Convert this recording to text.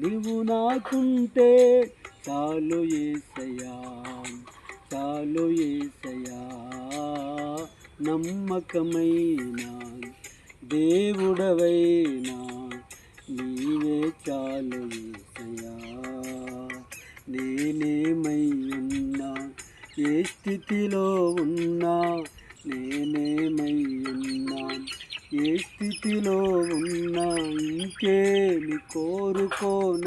నీవు నాకుంటే చాలు ఏసయా చాలు ఏసయా నమ్మకమైన దేవుడవైనా నీవే చాలు ఏసయా నేనేమై ఉన్నా ఏ స్థితిలో ఉన్నా నేను ఏ స్థితిలో ఉన్నా ఇంకేమి కోరుకోన